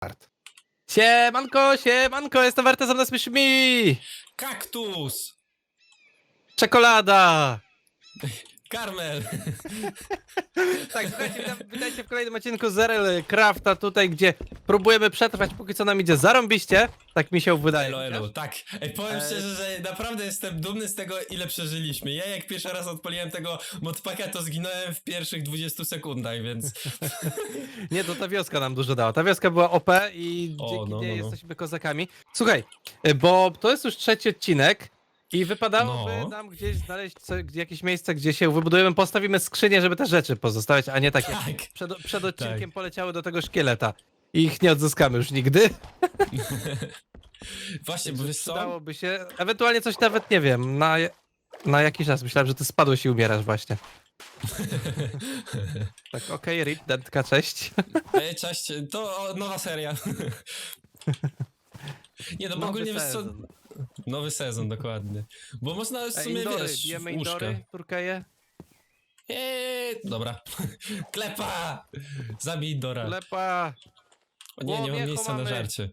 Start. Siemanko, siemanko, jestem Wertezem na Słyszy Mi! Kaktus! Czekolada! Karmel! Tak, słuchajcie, witam- witajcie w kolejnym odcinku Zerel Crafta tutaj, gdzie próbujemy przetrwać, póki co nam idzie zarąbiście. Tak mi się wydaje. Elo, elo, tak. Ej, powiem E, szczerze, że naprawdę jestem dumny z tego, ile przeżyliśmy. Ja jak pierwszy raz odpaliłem tego modpaka, to zginąłem w pierwszych 20 sekundach, więc... Nie, to ta wioska nam dużo dała. Ta wioska była OP i O, dzięki no, niej no, no. jesteśmy kozakami. Słuchaj, y, bo to jest już trzeci odcinek i wypadałoby No. nam gdzieś znaleźć co, jakieś miejsce, gdzie się wybudujemy, postawimy skrzynię, żeby te rzeczy pozostawiać, a nie takie Tak. przed, przed odcinkiem poleciały do tego szkieleta. I ich nie odzyskamy już nigdy. Właśnie, bo wiesz co? Się, ewentualnie coś nawet, nie wiem, na, na jakiś czas. Myślałem, że ty spadłeś i umierasz właśnie. Tak, okej, rip, dentka, cześć. Ej, cześć, to o, nowa seria. Nie, no bo Nowy ogólnie wiesz co... sezon. Nowy sezon, dokładnie. Bo można w Ej, sumie, indory, wiesz, bijemy w łóżkę. indory, Turkeje, Eee, dobra. Klepa! Zabij Dora. lepa, O nie, nie O, mam miejsca na żarcie.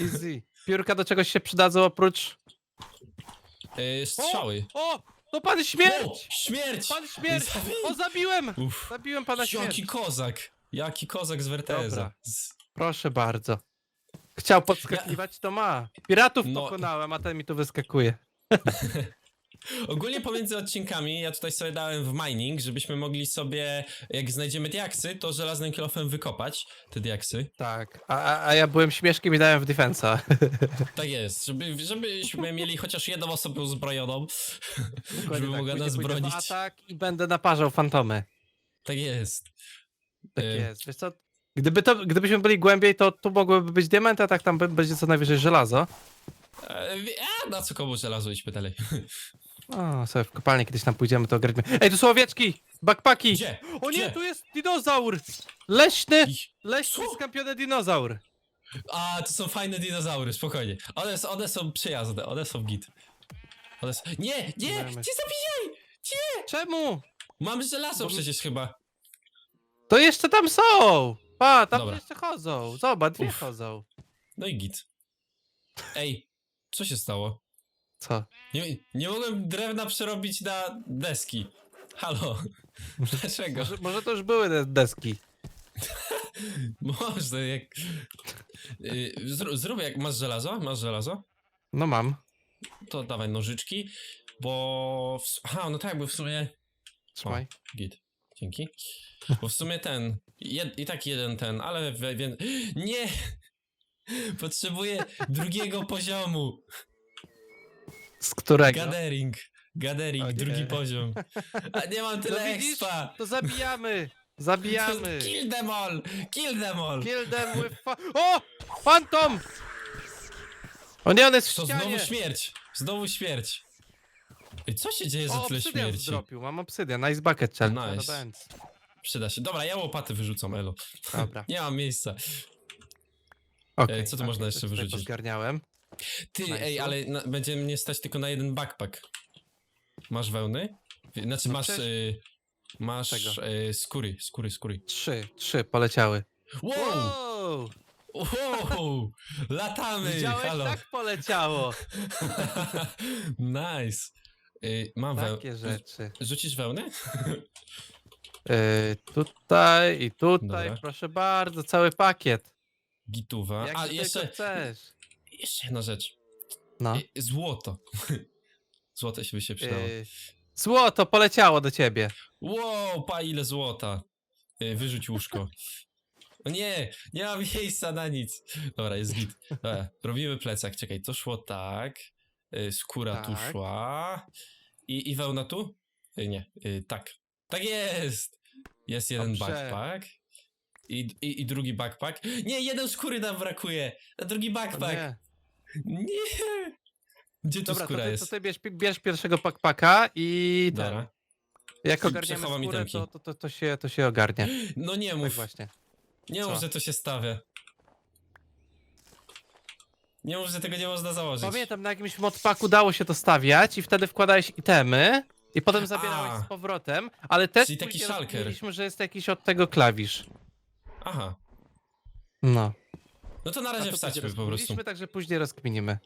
easy. Piórka do czegoś się przydadzą oprócz... Eee, strzały. O, to pan śmierć! O, śmierć! Pan śmierć! O, zabiłem! Uff. Zabiłem pana śmierć. Jaki kozak! Jaki kozak z Werteza. Dobra. Z... Proszę bardzo. Chciał podskakiwać, to ma. Piratów No. pokonałem, a ten mi tu wyskakuje. Ogólnie pomiędzy odcinkami ja tutaj sobie dałem w mining, żebyśmy mogli sobie, jak znajdziemy diaksy, to żelaznym kilofem wykopać te diaksy. Tak, a, a, a ja byłem śmieszkiem i dałem w defensa. Tak jest, żeby, żebyśmy mieli chociaż jedną osobę uzbrojoną, żeby Dokładnie tak, mogła później nas pójdę w bronić. atak i będę naparzał fantomy. Tak jest. Tak Y, jest. Wiesz co, gdyby to, gdybyśmy byli głębiej, to tu mogłyby być diamenty, a tak tam b- będzie co najwyżej żelazo. E, a, na co komu żelazo idźmy dalej. O, sobie w kopalnię kiedyś tam pójdziemy, to ogarniemy. Ej, tu są owieczki! Backpacki! Gdzie? O nie, Gdzie? tu jest dinozaur! Leśny! Ich- Leśny Co? skampiony dinozaur! A, to są fajne dinozaury, spokojnie. One, s- one są przyjazne, one są git. One s- Nie, nie, nie zabijaj! Czemu? Mamy żelazo przecież chyba. To jeszcze tam są! Pa, tam Dobra. jeszcze chodzą. Zobacz, dwie Uff. chodzą. No i git. Ej, co się stało? Co? Nie, nie mogłem drewna przerobić na deski. Halo, dlaczego? Może, może to już były te deski. Można, jak... Y, Zrób, zrób jak... Masz żelazo? Masz żelazo? No mam. To dawaj nożyczki, bo... W... su- Aha, no tak, bo w sumie... Trzymaj. Git. Dzięki. Bo w sumie ten. Jed, I tak jeden ten, ale we, wie, Nie! Potrzebuję drugiego poziomu. Z którego? Gathering. Gathering, O nie. drugi poziom. A nie mam tyle No widzisz? expa. To zabijamy! Zabijamy! Kill them all! Kill them all! Kill them with fa- O! Phantom! O nie, on jest w To ścianie! znowu śmierć. Znowu śmierć. Ej, co się dzieje za O, tyle obsydian śmierci? zdropił, mam obsydian, nice bucket challenge. Nice. Przyda się. Dobra, ja łopaty wyrzucam, elo. Dobra. Nie mam miejsca. Okay, co tu można jeszcze wyrzucić? Zgarniałem. Ty, Nice. ej, ale na, będzie mnie stać tylko na jeden backpack. Masz wełny? Znaczy No masz... przecież- Y, masz y, skóry, skóry, skóry. Trzy, trzy poleciały. Wow! Wow! Wow! Latamy! Widziałeś? Halo! Tak poleciało! nice! Y, mam wełnę. Takie rzeczy. Rzucisz wełnę? Yy, tutaj i tutaj, Dobra. proszę bardzo, cały pakiet. Gituwa. Jak A, ty jeszcze, chcesz. jeszcze jedna rzecz. No. Y, złoto. Złoto się by się przydało. Złoto poleciało do ciebie. Wow, pa ile złota. Y, Wyrzuć łóżko. O nie, nie mam miejsca na nic. Dobra, jest git. Dobra, robimy plecak. Czekaj, to szło tak. Y, Skóra tu Tak. szła. I, I wełna tu? Y, Nie, y, tak. Tak jest! Jest jeden Dobrze. backpack. I, i, I drugi backpack. Nie, jeden skóry nam brakuje. Na drugi O backpack. nie. Nie. Gdzie tu Dobra, to skóra ty, jest? to ty bierz, bierz pierwszego packpacka i ten. Dobra. Jak I ogarniemy przechowam skórę, itemki. to, to, to, to, się, to się ogarnie. No nie Tak mów. właśnie. Nie Co? mów, że to się stawia. Nie mów, że tego nie można założyć. Pamiętam, na jakimś modpaku dało się to stawiać i wtedy wkładałeś itemy i potem zabierałeś A. z powrotem, ale też Czyli taki później rozumieliśmy, że jest jakiś od tego klawisz. Aha. No. No to na razie to wsadźmy później po prostu. rozkminiliśmy, także później rozkminimy.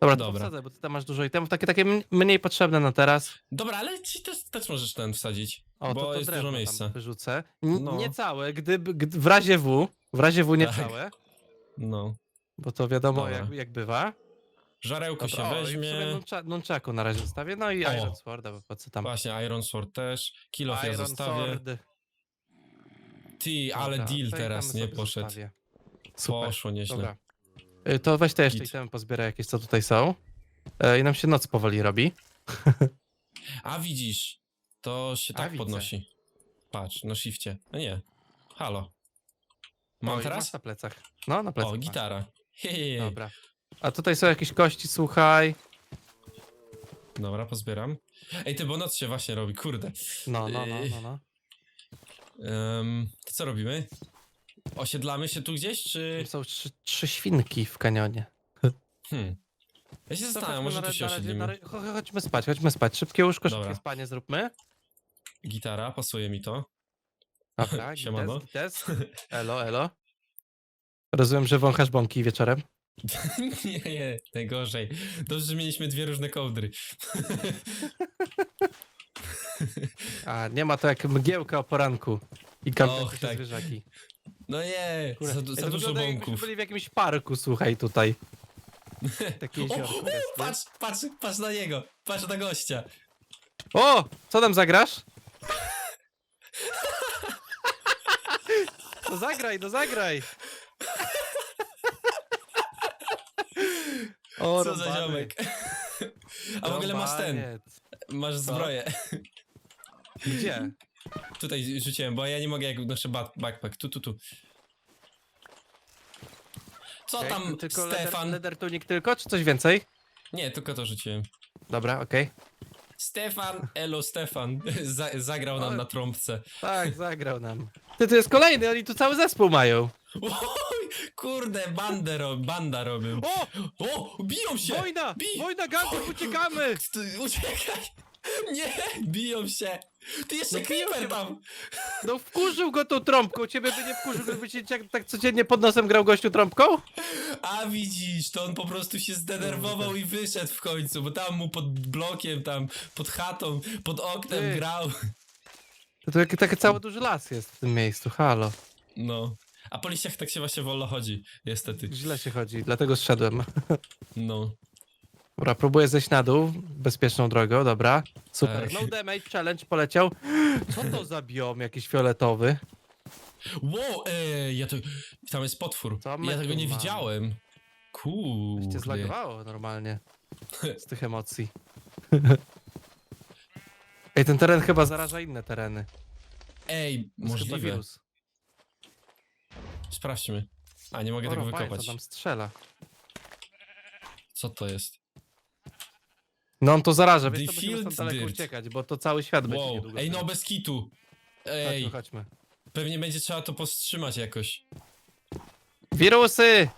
Dobra, to Dobra. wsadzę, bo ty tam masz dużo itemów, takie, takie m- mniej potrzebne na teraz. Dobra, ale ci też, też możesz ten wsadzić, O, bo to, to jest drewno dużo tam miejsca. wyrzucę. N- No. Nie całe, gdyby, gdy, w razie W, w razie W nie Tak. całe, No. Bo to wiadomo Dobra. jak, jak bywa. Żarełko się o, i weźmie. sobie Nunchaku na razie zostawię, no i O. Iron Sworda, bo po co tam. Właśnie, Iron Sword też. Kill off ja Iron zostawię. Sword. Ty, ale Dobra, deal to i teraz, tam nie sobie poszedł. zostawię. Super. Poszło nieźle. Dobra. Y, To weź te jeszcze Git. itemy pozbieraj jakieś, co tutaj są. E, I nam się noc powoli robi. A widzisz, to się A, tak widzę. podnosi. Patrz, na shifcie. No nie. Halo. Mam teraz? Na plecach. No, na plecach. O, masz. gitara. Dobra. A tutaj są jakieś kości, słuchaj. Dobra, pozbieram. Ej, ty, bo noc się właśnie robi, kurde. No, no, no, no. no. Um, to co robimy? Osiedlamy się tu gdzieś, czy... Tam są trzy, trzy świnki w kanionie. Hmm. Ja się zastanawiam, może tu się osiedlimy. cho- Chodźmy spać, chodźmy spać. Szybkie łóżko, Dobra. szybkie spanie zróbmy. Gitara, pasuje mi to. Dobra, Siemano. gites, gites. Elo, elo. Rozumiem, że wąchasz bąki wieczorem. nie, nie, najgorzej. Dobrze, że mieliśmy dwie różne kołdry. A, nie ma to jak mgiełka o poranku. I Och, tak. zwierzaki. No nie, Kurde, za, za to dużo wygląda jakbyśmy bąków. byli w jakimś parku, słuchaj, tutaj. Takie O, jeziorko o, jest, nie? patrz, patrz, patrz na niego, patrz na gościa. O! Co tam zagrasz? No zagraj, no zagraj! O, Co za ziomek. A w ogóle masz ten, masz zbroję. Gdzie? Tutaj rzuciłem, bo ja nie mogę jak noszę ba- backpack. Tu, tu, tu. Co tam, tylko Stefan? Leather, leather tunik tylko, czy coś więcej? Nie, tylko to rzuciłem. Dobra, okej. Stefan, elo Stefan, Za, zagrał nam Ale- na trąbce. Tak, zagrał nam. Ty, tu jest kolejny, oni tu cały zespół mają. Kurde, bandę ro, banda robią. O! O, biją się! Wojna! Bij! Wojna gangów, uciekamy! Ty, uciekaj! Nie, biją się! Ty jeszcze No creeper tam! No wkurzył go tą trąbką, ciebie by nie wkurzył, gdyby ci tak, tak codziennie pod nosem grał gościu trąbką? A widzisz, to on po prostu się zdenerwował i wyszedł w końcu, bo tam mu pod blokiem, tam pod chatą, pod oknem Ty. grał. To, to taki, taki cały duży las jest w tym miejscu, halo. No. A po liściach tak się właśnie wolno chodzi, niestety. Źle się chodzi, dlatego zszedłem. No. Dobra, próbuję zejść na dół, bezpieczną drogą, dobra. Super, Ech. no damage, challenge poleciał. Co to za biom jakiś fioletowy? Wow, ej, ja to... Tam jest potwór. Co my Ja tego nie mamy? widziałem. Cię Kurde. zlagowało normalnie. Z tych emocji. Ej, ten teren chyba zaraża inne tereny. Ej, To jest chyba możliwe. wirus. Sprawdźmy. A, nie mogę tego wykopać. co tam strzela. Co to jest? No on to zaraża, więc to stąd daleko dirt. uciekać, bo to cały świat będzie Wow, niedługo. ej no bez kitu. Ej, Chodźmy, chodźmy. pewnie będzie trzeba to powstrzymać jakoś. Wirusy!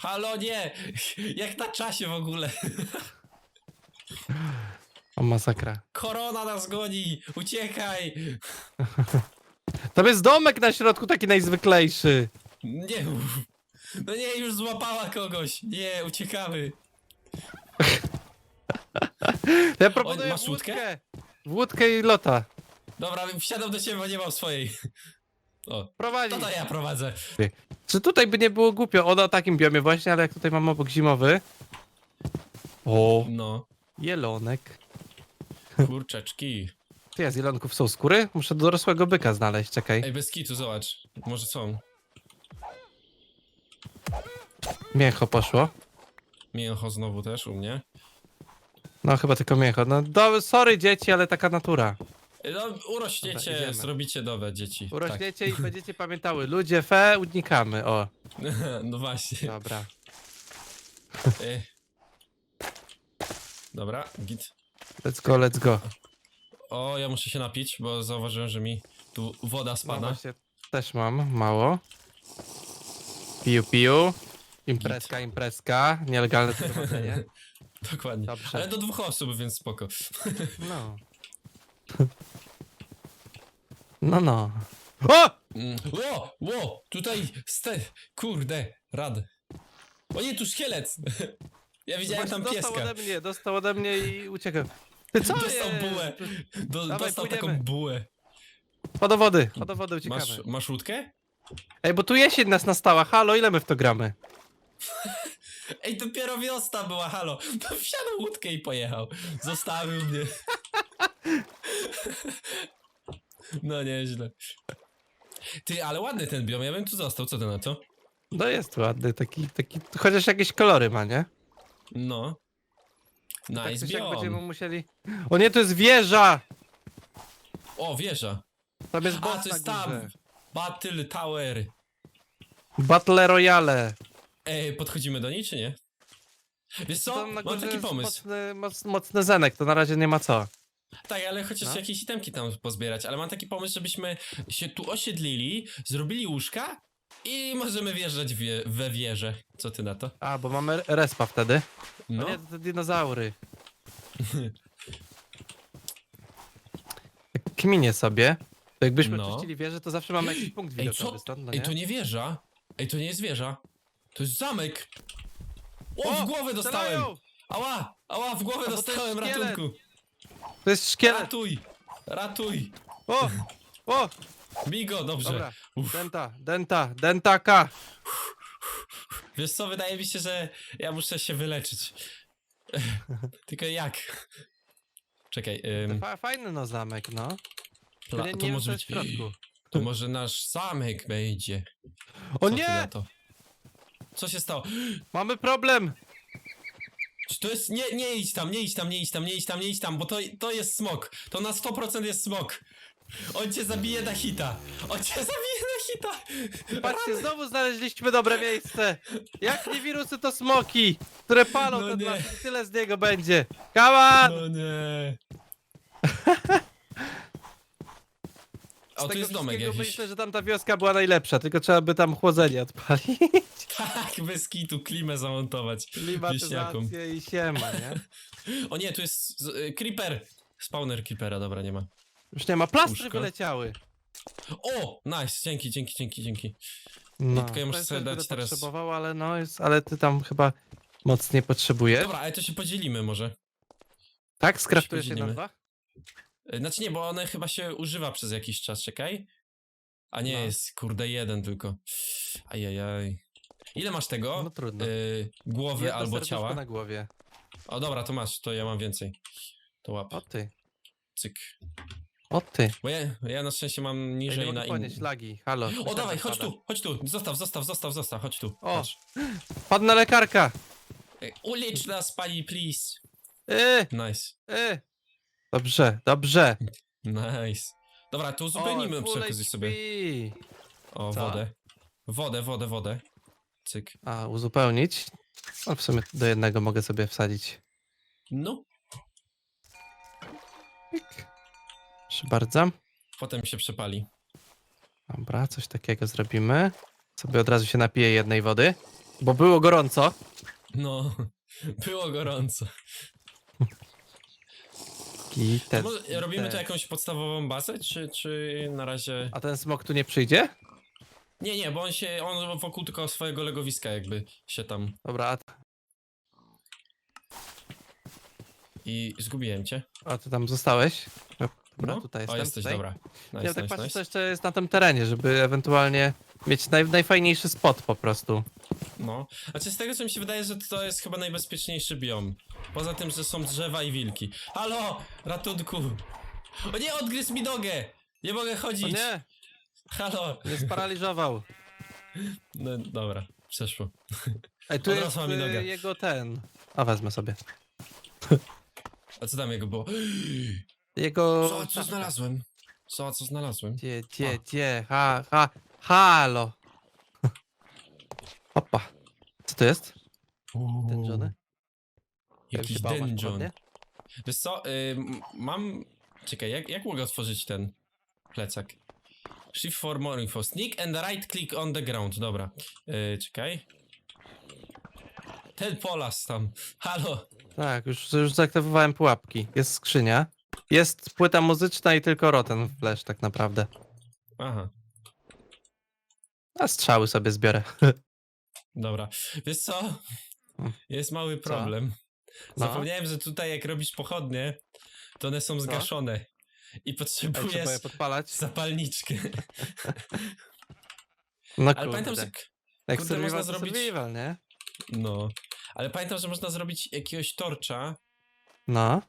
Halo, nie! Jak na czasie w ogóle. O, masakra. Korona nas goni! Uciekaj! Tam jest domek na środku, taki najzwyklejszy. Nie mów. No nie, już złapała kogoś. Nie, uciekamy. Ja proponuję masz łódkę? i lota. Dobra, wsiadam do ciebie, bo nie mam swojej. O, Prowadzi. to to ja prowadzę. Czy tutaj by nie było głupio? Ono o takim biomie właśnie, ale jak tutaj mam obok zimowy. O, No, jelonek. kurczeczki. Ty, ja z jelonków są skóry? Muszę dorosłego byka znaleźć, czekaj. Ej, bez kitu, zobacz. Może są. Mięcho poszło. Mięcho znowu też u mnie. No chyba tylko mięcho. No do, sorry dzieci, ale taka natura. No, urośniecie, Dobra, idziemy. zrobicie nowe dzieci. Urośniecie i będziecie pamiętały. Ludzie fe, unikamy. O, Tak. no właśnie. dobra. E. Dobra, git. Let's go, let's go. O, ja muszę się napić, bo zauważyłem, że mi tu woda No spada. właśnie, też mam, mało. Piu, piu. Imprezka, imprezka. Nielegalne zgromadzenie. Dokładnie. Dobrze. Ale do dwóch osób, więc spoko. No. No, no. O! Mm. Ło, ło, tutaj ste... Kurde, Rad. O nie, tu szkielet! Ja widziałem tam Właśnie dostał pieska. ode mnie, dostał ode mnie i uciekł. Ty co Dostał jest? bułę. Do, Dawaj, dostał taką bułę. Chodź do wody, chodź do wody, uciekamy. Masz, masz łódkę? Ej, bo tu jesień nas nastała, halo, ile my w to gramy? Ej, dopiero wiosna była, halo. To wsiadł łódkę i pojechał. Zostawił mnie. No nieźle. Ty, ale ładny ten biom, ja bym tu został, co ty na to? No jest ładny, taki, taki, chociaż jakieś kolory ma, nie? No. Tak Nice coś jak będziemy biom. musieli... O nie, to jest wieża! O, wieża. Tam jest A, boss to jest tam. górze. Battle Tower. Battle Royale. Ej, podchodzimy do niej, czy nie? Wiesz co, Tam na mam górze taki jest pomysł. Mocny, moc, mocny zenek, to na razie nie ma co. Tak, ale chociaż No. jakieś itemki tam pozbierać, ale mam taki pomysł, żebyśmy się tu osiedlili, zrobili łóżka i możemy wjeżdżać wie, we wieżę. Co ty na to? A, bo mamy respa wtedy. No. No, nie, to te dinozaury. Kminie sobie. To jakbyśmy No. czyścili wieżę, to zawsze mamy jakiś punkt Ej, widokowy co? stąd, no Ej, nie? to nie wieża. Ej, to nie jest wieża. To jest zamek. O, O, w głowę dostałem. strzelają! Ała, ała, w głowę bo to dostałem, jest szkielet. ratunku. To jest szkielet! Ratuj, ratuj. O! O! Migo, dobrze. Dobra, Uff. denta, denta, dentaka! Wiesz co, wydaje mi się, że ja muszę się wyleczyć. Tylko jak? Czekaj, ym, Fa fajny no zamek, no. pla- nie, to nie wiem, może co być... w środku. To może nasz zamek będzie. O Co ty nie! na to? Co się stało? Mamy problem! Czy to jest... Nie, nie idź tam, nie idź tam, nie idź tam, nie idź tam, nie idź tam, bo to, to jest smok. To na 100% jest smok. On cię zabije na hita. On cię zabije na hita. Patrzcie, znowu znaleźliśmy dobre miejsce! Jak nie wirusy, to smoki! Które palą No ten nie. las tyle z niego będzie! Come on! No nie. O, tu jest domek wszystkiego jakiś. myślę, że tamta wioska była najlepsza, tylko trzeba by tam chłodzenie odpalić. Tak, bez kitu, klimę zamontować. Wieśniakom. Klimatyzację i siema, nie? O nie, tu jest z, y, creeper. Spawner creepera, dobra, nie ma. Już nie ma, plastry Łóżko. wyleciały. O, nice, dzięki, dzięki, dzięki, dzięki. No, tylko ja muszę sobie dać teraz- potrzebował, ale no, jest, ale ty tam chyba mocniej potrzebujesz. Dobra, ale to się podzielimy może. Tak? Skraftujesz je na podzielimy. dwa? Y, Znaczy nie, bo one chyba się używa przez jakiś czas, czekaj. A nie, No. jest kurde jeden tylko. Ajajaj. Ile masz tego? No trudno. Y, głowy Jedno albo ciała? na głowie. O dobra, to masz, to ja mam więcej. To łap, O ty, cyk. o ty. Bo ja, ja na szczęście mam Ej, nie niżej mogę na ponieść, in... lagi, halo. O dawaj, chodź tu, chodź tu. Zostaw, zostaw, zostaw, zostaw, chodź tu. O. Chodź. Padna lekarka! Ej, Ulicz nas pani, please. Yy, Nice. yy. Dobrze, dobrze. Nice. Dobra, to uzupełnimy przy full okazji HP. sobie. O, Co? wodę. Wodę, wodę, wodę. Cyk. A, uzupełnić? No w sumie do jednego mogę sobie wsadzić. No, Proszę bardzo. potem się przepali. Dobra, coś takiego zrobimy. Sobie od razu się napiję jednej wody, bo było gorąco. No, było gorąco. I To te, może robimy tu jakąś podstawową bazę, czy, czy na razie... A ten smok tu nie przyjdzie? Nie, nie, bo on się, on wokół tylko swojego legowiska jakby się tam... Dobra, a, I zgubiłem cię. a ty tam zostałeś? Dobra, No. tutaj o, jestem. jesteś, tutaj. dobra. Nice, tak nice, patrzę, co nice. jeszcze jest na tym terenie, żeby ewentualnie mieć naj, najfajniejszy spot po prostu. No. Znaczy z tego co mi się wydaje, że to jest chyba najbezpieczniejszy biom. Poza tym, że są drzewa i wilki. Halo! Ratunku! O nie, odgryzł mi nogę! Nie mogę O chodzić! nie, Halo! mnie sparaliżował. No dobra, przeszło. Ej, tu jest Odrosła mi y, noga. jego ten. A wezmę sobie. A co tam jego było? Jego... Co, co znalazłem? Co, co znalazłem? Gdzie, gdzie, A. gdzie? Ha, ha, halo. Opa. Co to jest? Dungeony? Jakiś dungeon. Wiesz co, ym, mam... Czekaj, jak, jak mogę otworzyć ten plecak? Shift for more info. Sneak and right click on the ground. Dobra. Yy, czekaj. Ten polas tam. Halo. Tak, już, już zaktywowałem pułapki. Jest skrzynia. Jest płyta muzyczna i tylko roten flash tak naprawdę. Aha. A strzały sobie zbiorę. Dobra. Wiesz co? Jest mały problem. No. Zapomniałem, że tutaj jak robisz pochodnie, to one są zgaszone. I potrzebujesz trzeba je podpalać. zapalniczkę. No Ale pamiętam, że... Jak kurde, survival, można to zrobić- survival, nie? No. Ale pamiętam, że można zrobić jakiegoś torcza. No.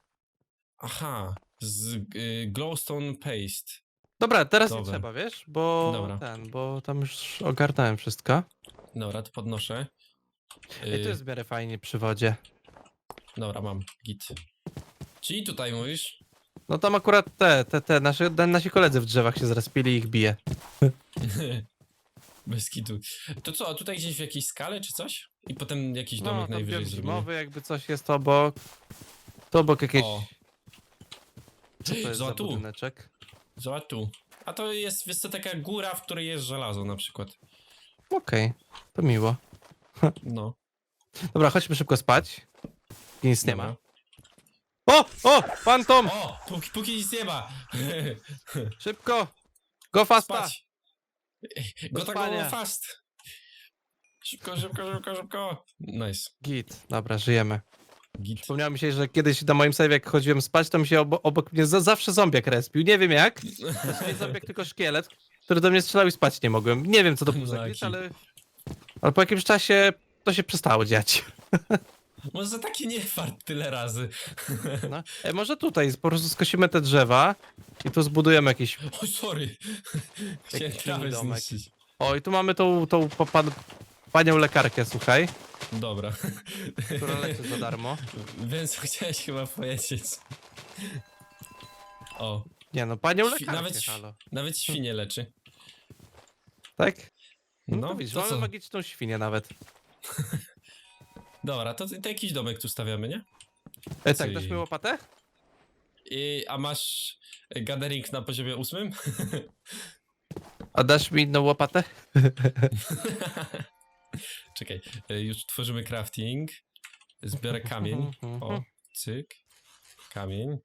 Aha. Z y, glowstone paste. Dobra, teraz nie Dobra. trzeba, wiesz? Bo Dobra. ten, bo tam już ogarnąłem wszystko. Dobra, to podnoszę. I Y, tu jest w miarę fajnie przy wodzie. Dobra, mam. Git. Czyli tutaj mówisz? No tam akurat te, te, te, nasze, nasi koledzy w drzewach się zrespili i ich bije. Bez kitu. To co, a tutaj gdzieś w jakiejś skale czy coś? I potem jakiś No, domek tam najwyżej biom zrobimy. zimowy, jakby coś jest obok. To obok jakieś... O, Co to jest za tu. budyneczek? Zobacz tu. A to jest, wiesz co, taka góra, w której jest żelazo na przykład. Okej, to miło. No. Dobra, chodźmy szybko spać. Nic nie ma. O! O! Fantom! O! Póki, póki nic nie ma! Szybko! Go fasta! Spać! Go tak spania. fast! Szybko, szybko, szybko, szybko! Nice. Git. Dobra, żyjemy. Git. Przypomniało mi się, że kiedyś na moim save, jak chodziłem spać, to mi się obo obok mnie za zawsze zombiak respił. Nie wiem jak. Znaczy nie zombiak, tylko szkielet, który do mnie strzelał i spać nie mogłem. Nie wiem, co to był za glitch, ale... Ale po jakimś czasie to się przestało dziać. Może taki nie fart tyle razy. No. E, może tutaj po prostu skosimy te drzewa i tu zbudujemy jakiś... Oj, sorry. Chciałem Jakiś domek. zniszczyć. O, i tu mamy tą, tą pan... panią lekarkę, słuchaj, Dobra. która leczy za darmo. Więc chciałeś chyba powiedzieć. O, Nie no, panią Świ- lekarkę, nawet świ- halo. nawet świnie leczy. Tak? No, No, to widzisz, to mamy co? magiczną świnię nawet. Dobra, to, to jakiś domek tu stawiamy, nie? E, tak, dasz mi łopatę? I, a masz gathering na poziomie ósmym? A dasz mi inną łopatę? Czekaj, y, już tworzymy crafting. Zbiorę kamień. O, cyk. Kamień.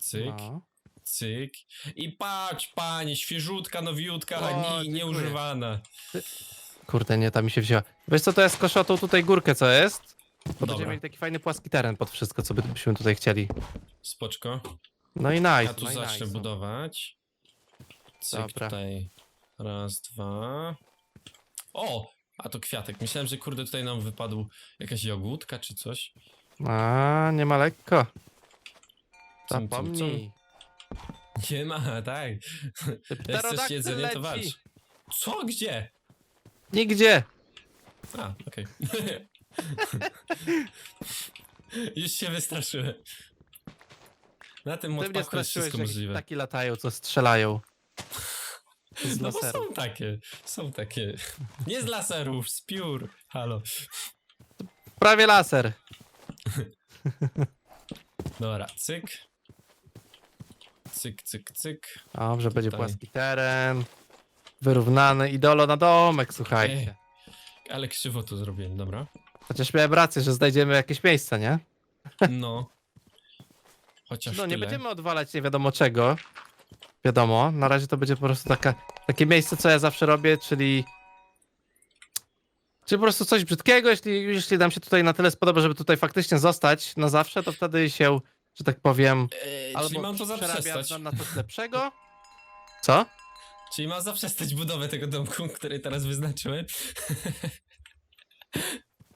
Cyk, No. cyk. I patrz, panie, świeżutka, nowiutka, O, nie, nieużywana. Kurde, nie, ta mi się wzięła. Wiesz co, to ja skoszę tą tutaj górkę, co jest? Bo będziemy mieli taki fajny płaski teren pod wszystko, co by- byśmy tutaj chcieli. Spoczko. No i nice, Ja tu no zacznę nice. budować. Cyk Dobra. tutaj. Raz, dwa. O! A to kwiatek. Myślałem, że kurde tutaj nam wypadł jakaś jagódka czy coś. A, nie ma lekko. Cum, cum, Zapomnij. Nie ma, tak. Jak chcesz Pterodaktyl jedzenie, to leci. walcz. Co? Gdzie? Nigdzie. A, okej. Już się wystraszyłem. Na tym Ty mnie modpaku jest straszyłeś, wszystko możliwe. ptaki latają, co strzelają. Z No bo laseru. są takie, są takie. Nie z laserów, z piór. Halo. Prawie laser. Dobra, cyk. Cyk, cyk, cyk. Dobrze, będzie Tutaj. płaski teren. Wyrównany idolo na domek, słuchajcie. Ale krzywo to zrobiłem, dobra. Chociaż miałem rację, że znajdziemy jakieś miejsce, nie? No. Chociaż No nie tyle. będziemy odwalać nie wiadomo czego. Wiadomo, na razie to będzie po prostu taka, takie miejsce, co ja zawsze robię, czyli... Czyli po prostu coś brzydkiego, jeśli, jeśli nam się tutaj na tyle spodoba, żeby tutaj faktycznie zostać na zawsze, to wtedy się, że tak powiem, Eee, czyli mam to przerabia zaprzestać. na, na coś lepszego. Co? Czyli mam zaprzestać budowę tego domku, który teraz wyznaczyłem.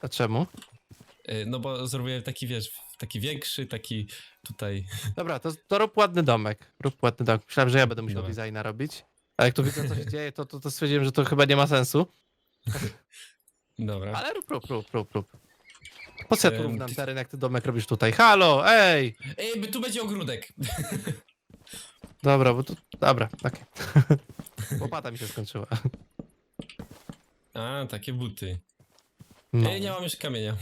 A czemu? Eee, no bo zrobiłem taki, wiesz, taki większy, taki tutaj... Dobra, to, to rób ładny domek. Rób ładny domek. Myślałem, że ja będę musiał Dobra. designa robić. A jak tu widzę, co się dzieje, to, to, to stwierdziłem, że to chyba nie ma sensu. Dobra. Ale rób, rób, rób, rób, rób. Po co ja tu Em, równam ty- teren, jak ty domek robisz tutaj? Halo, ej! Ej, by tu będzie ogródek. Dobra, bo tu... Dobra, okej. Łopata mi się skończyła. A, takie buty. No. Ej, nie mam już kamienia.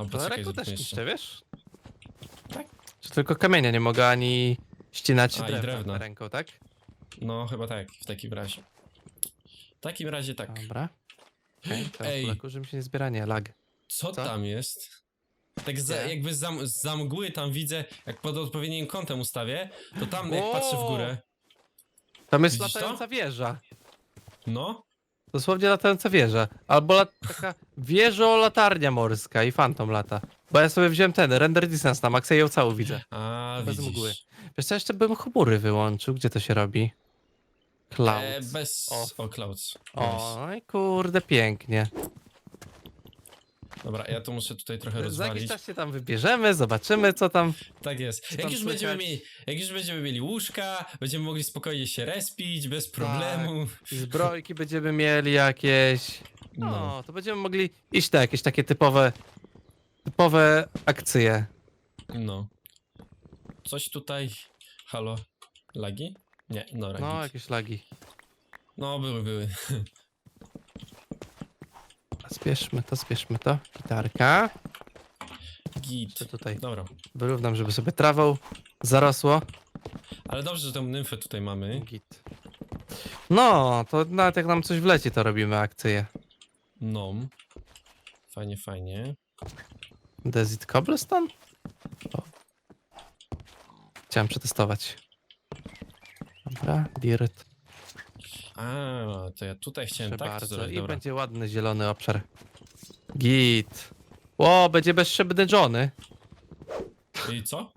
A, To poczekaj, ręką zróbmy też jeszcze. niszczę, wiesz? Tak? Czy tylko kamienia nie mogę ani ścinać A, i drewna drewna. ręką, tak? No, chyba tak, w takim razie. W takim razie tak. Dobra. Okay, Ej. Ej. że mi się nie zbiera, nie, lag. Co, Co? tam jest? Tak za, Gdzie? jakby za, za mgły tam widzę, jak pod odpowiednim kątem ustawię, to tam jak O! patrzę w górę. Tam jest Widzisz to? latająca wieża. No, Dosłownie latająca wieża. Albo lat, taka wieżo-latarnia morska i fantom lata. Bo ja sobie wziąłem ten, render distance na maksa i ją całą widzę. a Bez widzisz. mgły. Wiesz co, jeszcze bym chmury wyłączył. Gdzie to się robi? Clouds. E, bez... O. O, Clouds. Nice. Oj, kurde, pięknie. Dobra, ja to muszę tutaj trochę Za jakiś rozwalić. czas się tam wybierzemy, zobaczymy co tam. Tak jest. Jak tam już, będziemy słychać? mieli, jak już będziemy mieli łóżka, będziemy mogli spokojnie się respić, bez Tak. problemu. Zbrojki będziemy mieli jakieś. No, No. to będziemy mogli iść na jakieś takie typowe, typowe akcje. No. Coś tutaj... Halo? Lagi? Nie, no, No, no, jakieś lagi. no były, były. Zbierzmy to, zbierzmy to. Gitarka. Git. Czy tutaj Dobra. wyrównam, żeby sobie trawą zarosło. Ale dobrze, że tę nymfę tutaj mamy. Git. No, to nawet jak nam coś wleci, to robimy akcję. No. Fajnie, fajnie. Desert Cobblestone? O. Chciałem przetestować. Dobra, dirt. A, to ja tutaj chciałem Proszę tak bardzo. zrobić. I Dobra. będzie ładny zielony obszar. Git. O, będzie bezszybny Johnny. I co?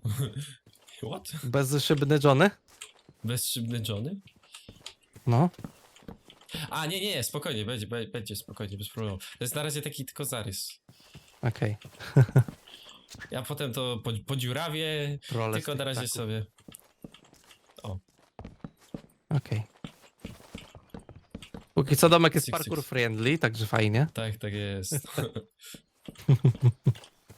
What? Bezszybny Johnny? Bezszybny Johnny? No. A, nie, nie, spokojnie, będzie, be- będzie spokojnie, bez problemu. To jest na razie taki tylko zarys. Okej. Ja potem to po, podziurawię, Role tylko na razie TikTaku. sobie. Okej. Póki co domek jest Cyk, parkour friendly, także fajnie. Tak, tak jest.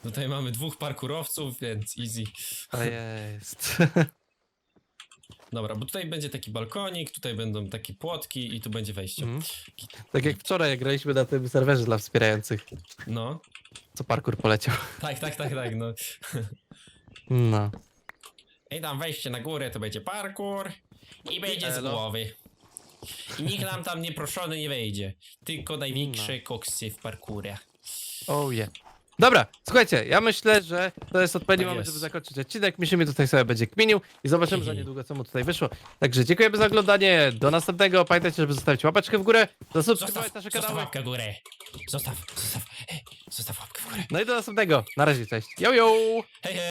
Tutaj mamy dwóch parkurowców, więc easy. To jest. Dobra, bo tutaj będzie taki balkonik, tutaj będą takie płotki i tu będzie wejście. Mhm. Tak jak wczoraj jak graliśmy na tym serwerze dla wspierających, No, co parkour poleciał. tak, tak, tak, tak, no. No. I tam wejście na górę to będzie parkour i będzie z Elo. głowy. Nikt nam tam nieproszony nie wejdzie. Tylko największe koksy w parkurze. Oh yeah. Dobra, słuchajcie, ja myślę, że to jest odpowiedni Tak moment, jest. żeby zakończyć odcinek. Miszymi tutaj sobie będzie kminił i zobaczymy za niedługo, co mu tutaj wyszło. Także dziękujemy za oglądanie. Do następnego. Pamiętajcie, żeby zostawić łapeczkę w górę, zasubskrybować Zostaw, nasze zostaw kanały. łapkę w górę. Zostaw, zostaw, zostaw łapkę w górę. No i do następnego. Na razie, cześć. Yo, yo! Hej, hej.